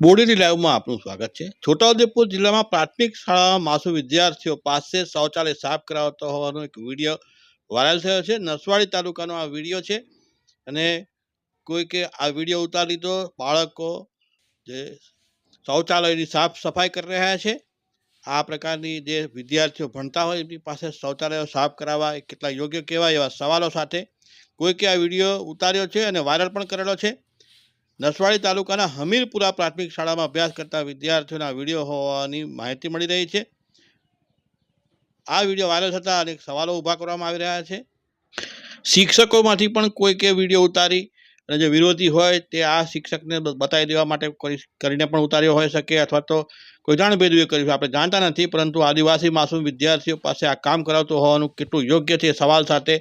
બોડેલી લાઈવમાં આપનું સ્વાગત છે. છોટાઉદેપુર જિલ્લામાં પ્રાથમિક શાળામાં માસૂમ વિદ્યાર્થીઓ પાસે શૌચાલય સાફ કરાવતો હોવાનો એક વીડિયો વાયરલ થયો છે. નસવાડી તાલુકાનો આ વીડિયો છે અને કોઈકે આ વીડિયો ઉતારી લીધો, બાળકો જે શૌચાલયની સાફ સફાઈ કરી રહ્યા છે. આ પ્રકારની જે વિદ્યાર્થીઓ ભણતા હોય એમની પાસે શૌચાલયો સાફ કરાવવા કેટલા યોગ્ય કહેવાય એવા સવાલો સાથે કોઈકે આ વીડિયો ઉતાર્યો છે અને વાયરલ પણ કરેલો છે. નસવાડી તાલુકાના હમીરપુરા પ્રાથમિક શાળામાં અભ્યાસ કરતા વિદ્યાર્થીઓના વીડિયો હોવાની માહિતી મળી રહી છે. આ વીડિયો વાયરલ થતાં અનેક સવાલો ઊભા કરવામાં આવી રહ્યા છે. શિક્ષકોમાંથી પણ કોઈકે વીડિયો ઉતારી અને જે વિરોધી હોય તે આ શિક્ષકને બતાવી દેવા માટે કોઈ કરીને પણ ઉતાર્યો હોઈ શકે અથવા તો કોઈ જાણ ભેદુએ કર્યું આપણે જાણતા નથી પરંતુ આદિવાસી માસૂમ વિદ્યાર્થીઓ પાસે આ કામ કરાવતો હોવાનું કેટલું યોગ્ય છે સવાલ સાથે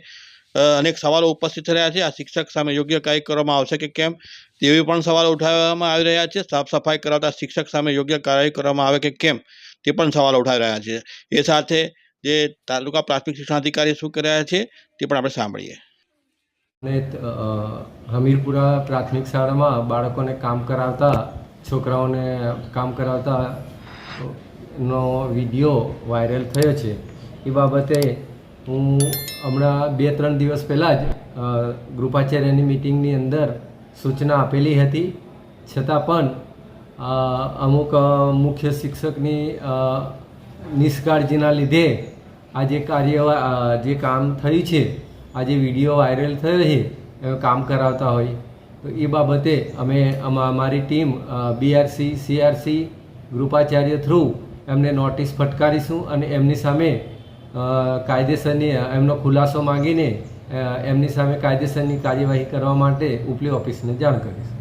અનેક સવાલો ઉપસ્થિત રહ્યા છે. આ શિક્ષક સામે યોગ્ય કાર્ય કરવામાં આવશે કે કેમ? તેવી પણ સવાલો ઉઠાવવામાં આવી રહ્યા છે. સાફ સફાઈ કરાવતા શિક્ષક સામે યોગ્ય કાર્યવાહી કરવામાં આવે કે કેમ? તે પણ સવાલો ઉઠાવી રહ્યા છે. એ સાથે જે તાલુકા પ્રાથમિક શિક્ષણાધિકારી શું કરી રહ્યા છે તે પણ આપણે સાંભળીએ. અને હમીરપુરા પ્રાથમિક શાળામાં બાળકોને કામ કરાવતા, છોકરાઓને કામ કરાવતા નો વીડિયો વાયરલ થયો છે. એ બાબતે હું હમણાં બે, ત્રણ દિવસ પહેલાં જ ગૃપાચાર્યની મિટિંગની અંદર સૂચના આપેલી હતી. છતાં પણ અમુક મુખ્ય શિક્ષકની નિષ્કાળજીના લીધે આ જે કાર્ય જે કામ થયું છે, આ જે વીડિયો વાયરલ થયો છે એ કામ કરાવતા હોય. તો એ બાબતે અમે અમા- અમારી ટીમ બીઆરસી સીઆરસી ગૃપાચાર્ય થ્રુ એમને નોટિસ ફટકારીશું અને એમની સામે કાયદેસરની એમનો ખુલાસો માંગીને એમની સામે કાયદેસરની કાર્યવાહી કરવા માટે ઉપલી ઓફિસને જાણ કરીશું.